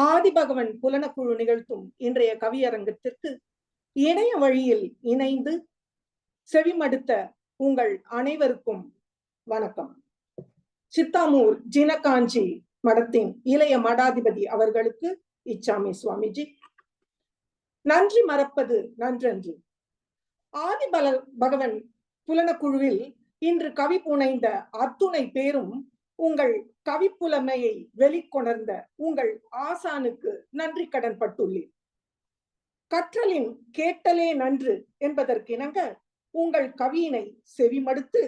ஆதிபகவன் புலனக்குழு நிகழ்த்தும் இன்றைய கவியரங்கத்திற்கு இணைய வழியில் இணைந்து செவிமடுத்த உங்கள் அனைவருக்கும் வணக்கம். சித்தாமூர் ஜினகாஞ்சி மடத்தின் இளைய மடாதிபதி அவர்களுக்கு இச்சாமி சுவாமிஜி நன்றி மறப்பது நன்றன்று. ஆதிபல பகவன் புலனக்குழுவில் இன்று கவி புனைந்த அத்துணை பேரும் உங்கள் கவிப்புலமையை வெளிக்கொணர்ந்த உங்கள் ஆசானுக்கு நன்றி கடன் பட்டுள்ளேன் கற்றலின் கேட்டலே நன்று என்பதற்கிணங்க உங்கள் கவியினை செவிமடுத்து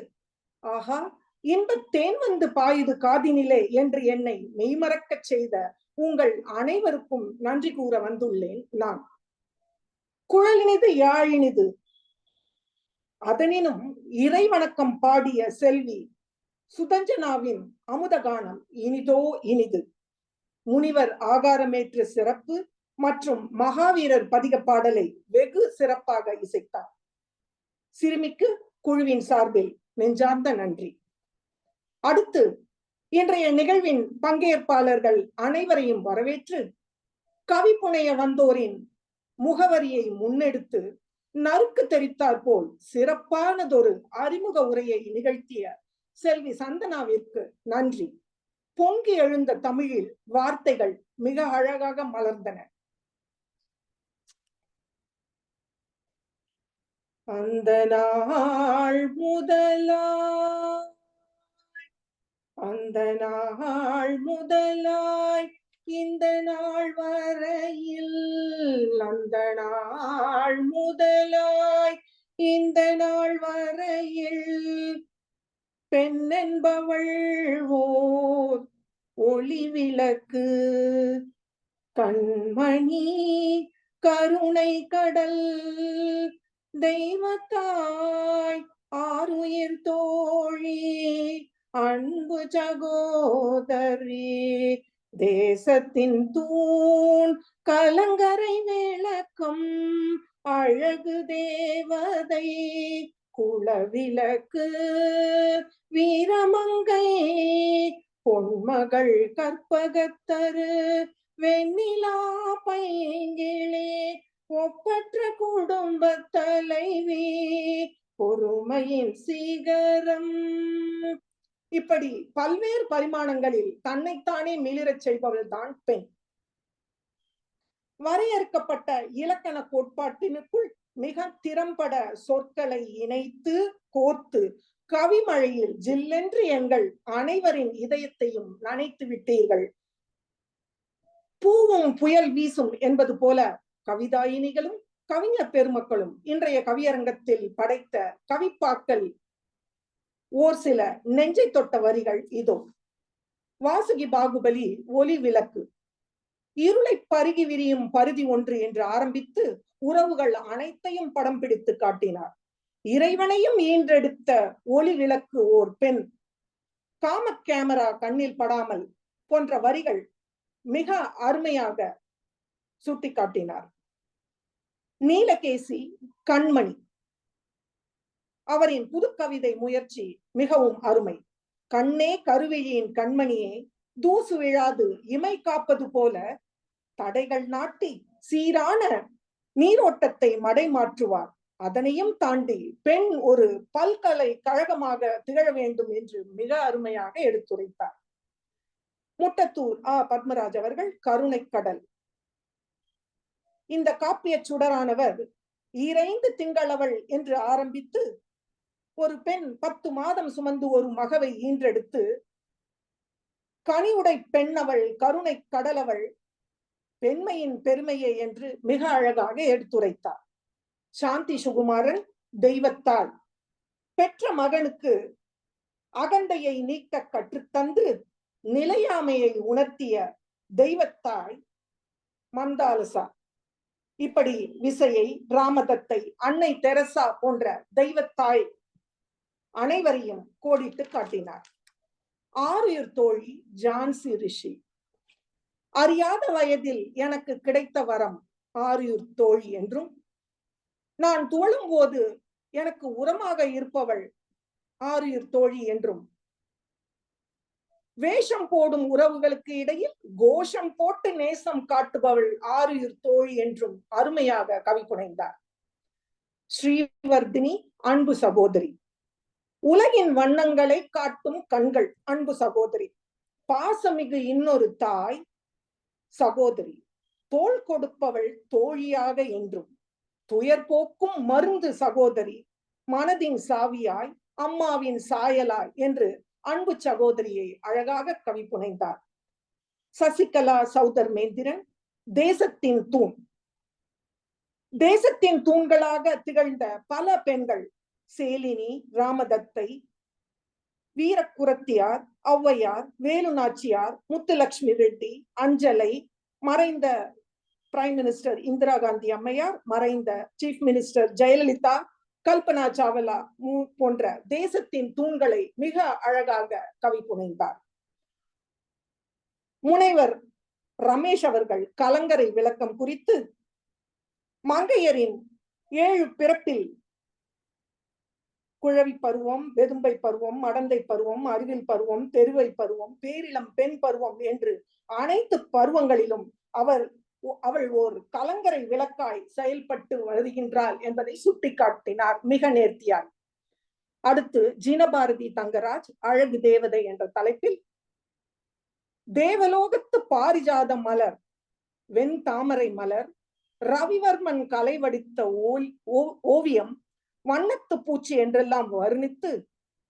ஆஹா இன்பத் தேன் வந்து பாயுது காதினிலே என்று என்னை மெய்மறக்கச் செய்த உங்கள் அனைவருக்கும் நன்றி கூற வந்துள்ளேன் நான். குழலினிது யாழினிது அதனினும் இறை வணக்கம் பாடிய செல்வி சுதஞ்சனாவின் அமுதகானம் இனிதோ இனிது. முனிவர் ஆகாரமேற்று சிறப்பு மற்றும் மகாவீரர் பதிக பாடலை வெகு சிறப்பாக இசைத்தார். சிறுமிக்கு குழுவின் சார்பில் நெஞ்சார்ந்த நன்றி. அடுத்து இன்றைய நிகழ்வின் பங்கேற்பாளர்கள் அனைவரையும் வரவேற்று கவி புனைய வந்தோரின் முகவரியை முன்னெடுத்து நறுக்கு தெரித்தாற்போல் சிறப்பானதொரு அறிமுக உரையை நிகழ்த்திய செல்வி சந்தனாவிற்கு நன்றி. பொங்கி எழுந்த தமிழில் வார்த்தைகள் மிக அழகாக மலர்ந்தன. அந்த நாள் முதலா அந்த நாள் முதலாய் இந்த நாள் வரையில் அந்த நாள் முதலாய் இந்த நாள் வரையில் பெண்ணென்பவள் ஓர் ஒளி விளக்கு. கண்மணி கருணை கடல். தெய்வத்தாய் ஆறுயிர் தோழி. அன்பு சகோதரி தேசத்தின் தூண் கலங்கரை விளக்கம் அழகு தேவதை. குளவிளக்கு வீரமங்கை பொன்மகள் கற்பகத்தரு வெண்ணிலா பைங்கிளே ஒப்பற்ற குடும்ப தலைவி பொறுமையின் சீகரம். இப்படி பல்வேறு பரிமாணங்களில் தன்னைத்தானே மிளிரச் செய்பவள் தான் பெண். வரையறுக்கப்பட்ட இலக்கண கோட்பாட்டினுக்குள் மிக திறம்பட சொற்களை இணைத்து கோர்த்து கவிமழையில் ஜில்லென்று எங்கள் அனைவரின் இதயத்தையும் நனைத்து விட்டீர்கள். பூவும் புயல் வீசும் என்பது போல கவிதாயினிகளும் கவிஞர் பெருமக்களும் இன்றைய கவியரங்கத்தில் படைத்த கவிப்பாக்கள் ஓர் சில நெஞ்சை தொட்ட வரிகள் இதோ. வாசுகி பாகுபலி ஒலி விளக்கு. இருளை பருகி விரியும் பருதி ஒன்று என்று ஆரம்பித்து உறவுகள் அனைத்தையும் படம் பிடித்து காட்டினார். இறைவனையும் ஈன்றெடுத்த ஒளி விளக்கு ஓர் பெண். காம கேமரா கண்ணில் படாமல் போன்ற வரிகள் மிக அருமையாக சுட்டிக்காட்டினார் நீலகேசி கண்மணி. அவரின் புது கவிதை முயற்சி மிகவும் அருமை. கண்ணே கருவியின் கண்மணியே தூசு விழாது இமை காப்பது போல தடைகள் நாட்டி சீரான நீரோட்டத்தை மடை மாற்றுவார். அதனையும் தாண்டி பெண் ஒரு பல்கலை கழகமாக திகழ வேண்டும் என்று மிக அருமையாக எடுத்துரைத்தார். முட்டத்தூர் ஆ. பத்மராஜ் அவர்கள் கருணை கடல். இந்த காப்பிய சுடரானவர் ஈரைந்து திங்களவள் என்று ஆரம்பித்து ஒரு பெண் பத்து மாதம் சுமந்து ஒரு மகவை ஈன்றெடுத்து கனிவுடை பெண்ணவள் கருணை கடலவள் பெண்மையின் பெருமையை என்று மிக அழகாக எடுத்துரைத்தார். சாந்தி சுகுமாரன் தெய்வத்தால் பெற்ற மகனுக்கு அகண்டையை நீக்க கற்றுத்தந்து நிலையாமையை உணர்த்திய தெய்வத்தாய் மந்தாலசா. இப்படி விசையை ராமதத்தை அன்னை தெரசா போன்ற தெய்வத்தாய் அனைவரையும் கோடிட்டு காட்டினார். ஆறுயிர் தோழி ஜான்சி ரிஷி. அறியாத வயதில் எனக்கு கிடைத்த வரம் ஆறுயிர் தோழி என்றும் நான் துவளும் போது எனக்கு உரமாக இருப்பவள் ஆறுயிர் தோழி என்றும். வேஷம் போடும் உறவுகளுக்கு இடையில் கோஷம் போட்டு நேசம் காட்டுபவள் ஆறுயிர் தோழி என்றும் அருமையாக கவி புனைந்தார். ஸ்ரீவர்தினி அன்பு சகோதரி. உலகின் வண்ணங்களை காட்டும் கண்கள். அன்பு சகோதரி பாசமிகு இன்னொரு தாய் சகோதரி தோள் கொடுப்பவள் தோழியாக என்றும் துயர் போக்கும் மருந்து சகோதரி மனதின் சாவியாய் அம்மாவின் சாயலாய் என்று அன்பு சகோதரியை அழகாக கவி புனைந்தார். சசிகலா சௌதர் மேந்திரன் தேசத்தின் தூண். தேசத்தின் தூண்களாக திகழ்ந்த பல பெண்கள் சேலினி ராமதத்தை வீரக்குரத்தியார் ஔவையார் வேலு நாச்சியார் முத்துலட்சுமி ரெட்டி அஞ்சலை மறைந்த பிரைம் மினிஸ்டர் இந்திரா காந்தி அம்மையார் மறைந்த சீஃப் மினிஸ்டர் ஜெயலலிதா கல்பனா சாவலா போன்ற தேசத்தின் தூண்களை மிக அழகாக கவி புனைந்தார். முனைவர் ரமேஷ் அவர்கள் கலங்கரை விளக்கம் குறித்து மங்கையரின் ஏழு பிறப்பில் குழவி பருவம் வெதும்பை பருவம் மடந்தை பருவம் அறிவில் பருவம் தெருவை பருவம் பேரிளம் பெண் பருவம் என்று அனைத்து பருவங்களிலும் அவர் அவள் ஓர் கலங்கரை விளக்காய் செயல்பட்டு வருகின்றாள் என்பதை சுட்டிக்காட்டினார் மிக நேர்த்தியாய். அடுத்து ஜீனபாரதி தங்கராஜ் அழகு தேவதை என்ற தலைப்பில் தேவலோகத்து பாரிஜாத மலர் வெண் தாமரை மலர் ரவிவர்மன் கலை வடித்த ஓவியம் வண்ணத்து பூச்சி என்றெல்லாம் வர்ணித்து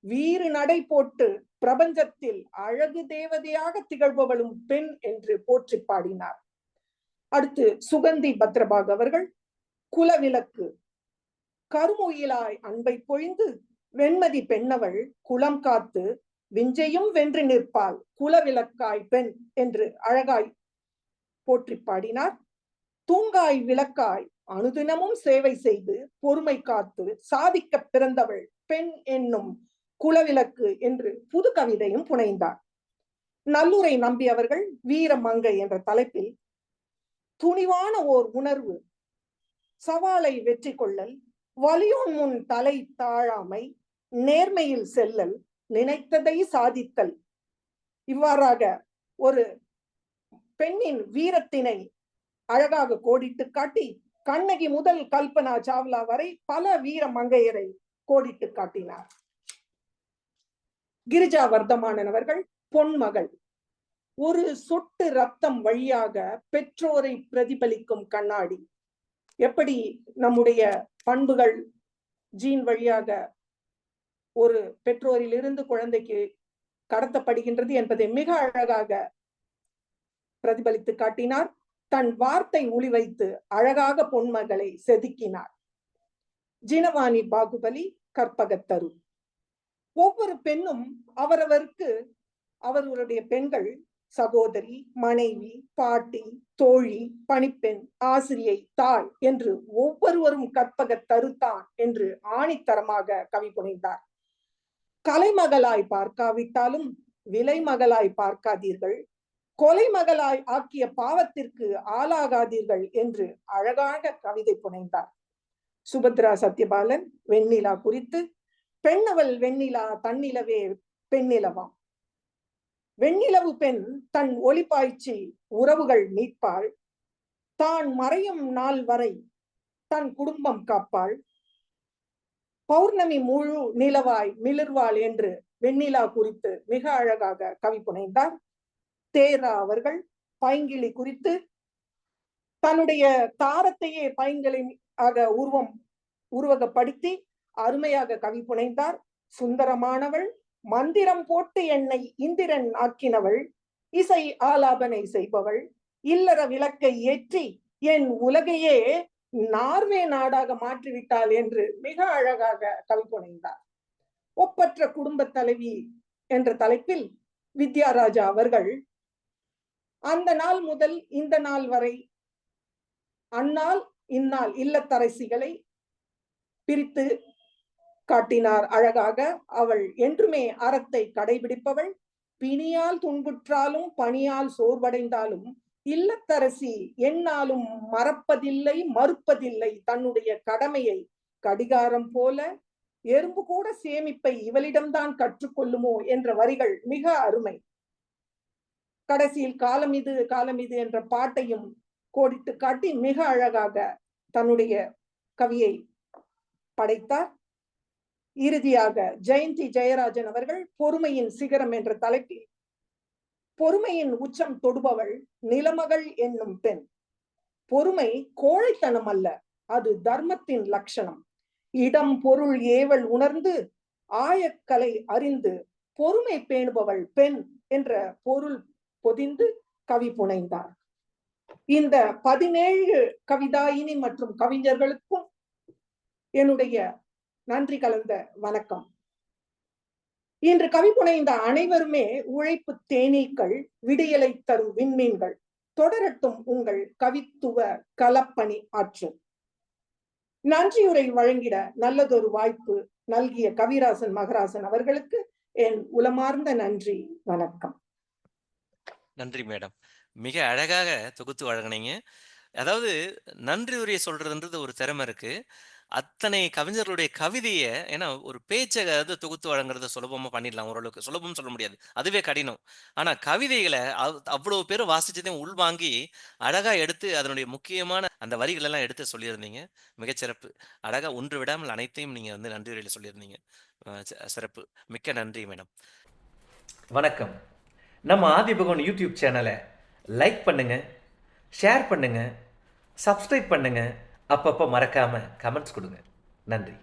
வீறு நடை போட்டு பிரபஞ்சத்தில் அழகு தேவதையாக திகழ்பவளும் பெண் என்று போற்றி பாடினார். அடுத்து சுகந்தி பத்ரபாக் அவர்கள் குலவிளக்கு. கருமுயிலாய் அன்பை பொழிந்து வெண்மதி பெண்ணவள் குளம் காத்து விஞ்சையும் வென்று நிற்பாள் குலவிளக்காய் பெண் என்று அழகாய் போற்றி பாடினார். தூங்காய் விளக்காய் அனுதினமும் சேவை செய்து பொறுமை காத்து சாதிக்க பிறந்தவள் பெண் என்னும் குலவிளக்கு என்று புது கவிதையும் புனைந்தார். நல்லுரை நம்பியவர்கள் வீர மங்கை என்ற தலைப்பில் துணிவான ஓர் உணர்வு சவாலை வெற்றி கொள்ளல் வலியோன் முன் தலை தாழாமை நேர்மையில் செல்லல் நினைத்ததை சாதித்தல். இவ்வாறாக ஒரு பெண்ணின் வீரத்தினை அழகாக கோடிட்டு காட்டி கண்ணகி முதல் கல்பனா சாவ்லா வரை பல வீர மங்கையரை கோடிட்டு காட்டினார். கிரிஜா வர்த்தமானன் அவர்கள் பொன்மகள். ஒரு சொட்டு ரத்தம் வழியாக பெற்றோரை பிரதிபலிக்கும் கண்ணாடி. எப்படி நம்முடைய பண்புகள் ஜீன் வழியாக ஒரு பெற்றோரிலிருந்து குழந்தைக்கு கடத்தப்படுகின்றது என்பதை மிக அழகாக பிரதிபலித்து காட்டினார். தன் வார்த்தை ஒளி வைத்து அழகாக பொன்மகளை செதுக்கினார் ஜினவாணி பாகுபலி கற்பகத்தரு ஒவ்வொரு பெண்ணும் அவரவருக்கு அவர்களுடைய பெண்கள் சகோதரி மனைவி பாட்டி தோழி பணிப்பெண் ஆசிரியை தாய் என்று ஒவ்வொருவரும் கற்பக தருத்தான் என்று ஆணித்தரமாக கவி புனைந்தார். கலைமகளாய் பார்க்காவிட்டாலும் விலை மகளாய் பார்க்காதீர்கள். கொலை மகளாய் ஆக்கிய பாவத்திற்கு ஆளாகாதீர்கள் என்று அழகாக கவிதை புனைந்தார். சுபத்ரா சத்யபாலன் வெண்ணிலா குறித்து பெண்ணவள் வெண்ணிலா தன்னிலவே பெண்ணிலவாம். வெண்ணிலவு பெண் தன் ஒளி பாய்ச்சி உறவுகள் மீட்பாள் தான் மறையும் நாள் வரை தன் குடும்பம் காப்பாள். பௌர்ணமி முழு நிலவாய் மிளிர்வாள் என்று வெண்ணிலா குறித்து மிக அழகாக கவி புனைந்தார். தேரா அவர்கள் பைங்கிளி குறித்து தன்னுடைய தாரத்தையே பைங்கிளி ஆக உருவம் உருவகப்படுத்தி அருமையாக கவி புனைந்தார். சுந்தரமானவள் மந்திரம் போட்டு என்னை இந்திரன் ஆக்கினவள் இசை ஆலாபனை செய்பவள் இல்லற விளக்கை ஏற்றி என் உலகையே நார்வே நாடாக மாற்றிவிட்டாள் என்று மிக அழகாக கவி புனைந்தார். ஒப்பற்ற குடும்ப தலைவி என்ற தலைப்பில் வித்யாராஜா அவர்கள் அந்த நாள் முதல் இந்த நாள் வரை அந்நாள் இந்நாள் இல்லத்தரசிகளை பிரித்து காட்டினார். அழகாக அவள் என்றுமே அறத்தை கடைபிடிப்பவள். பிணியால் துன்புற்றாலும் பணியால் சோர்வடைந்தாலும் இல்லத்தரசி என்னாலும் மறப்பதில்லை மறுப்பதில்லை. தன்னுடைய கடமையை கடிகாரம் போல எறும்பு கூட சேமிப்பை இவளிடம்தான் கற்றுக்கொள்ளுமோ என்ற வரிகள் மிக அருமை. கடைசியில் காலம் இது காலம் இது என்ற பாட்டையும் கோடிட்டு காட்டி மிக அழகாக தன்னுடைய கவியை படைத்தார். இறுதியாக ஜெயந்தி ஜெயராஜன் அவர்கள் பொறுமையின் சிகரம் என்ற தலைப்பில் பொறுமையின் உச்சம் தொடுபவள் நிலமகள் என்னும் பெண். பொறுமை கோழைத்தனம் அல்ல அது தர்மத்தின் லட்சணம். இடம் பொருள் ஏவல் உணர்ந்து ஆயக்கலை அறிந்து பொறுமை பேணுபவள் பெண் என்ற பொருள் பொதிந்து கவி புனைந்தார். இந்த பதினேழு கவிதாயினி மற்றும் கவிஞர்களுக்கும் என்னுடைய நன்றி கலந்த வணக்கம். இன்று கவி புனைந்த அனைவருமே உழைப்பு தேனீக்கள் விடியலை தரும் விண்மீன்கள் தொடரட்டும் உங்கள் கவித்துவ கலப்பணி ஆற்றும் நன்றியுரை வழங்கிட நல்லதொரு வாய்ப்பு நல்கிய கவிராசன் மகராசன் அவர்களுக்கு என் உளமார்ந்த நன்றி வணக்கம். நன்றி மேடம். மிக அழகாக தொகுத்து வழங்கினீங்க அதாவது நன்றி உரை சொல்றதுன்றது ஒரு திறமை இருக்கு. அத்தனை கவிஞர்களுடைய கவிதையை ஏன்னா ஒரு பேச்சை வந்து தொகுத்து வழங்குறத சுலபமாக பண்ணிடலாம் ஓரளவுக்கு. சுலபம்னு சொல்ல முடியாது. அதுவே கடினம். ஆனால் கவிதைகளை அவ் அவ்வளோ பேரும் வாசிச்சதையும் உள்வாங்கி, அழகாக எடுத்து அதனுடைய முக்கியமான அந்த வரிகளெல்லாம் எடுத்து சொல்லியிருந்தீங்க. மிகச்சிறப்பு. அழகாக ஒன்று விடாமல் அனைத்தையும் நீங்கள் வந்து நன்றி உரையில் சொல்லியிருந்தீங்க. ச சிறப்பு. மிக்க நன்றி மேடம். வணக்கம் நம்ம ஆதிபகவன் யூடியூப் சேனலை லைக் பண்ணுங்க ஷேர் பண்ணுங்க சப்ஸ்கிரைப் பண்ணுங்க. அப்பப்போ மறக்காமல் கமெண்ட்ஸ் கொடுங்க. நன்றி.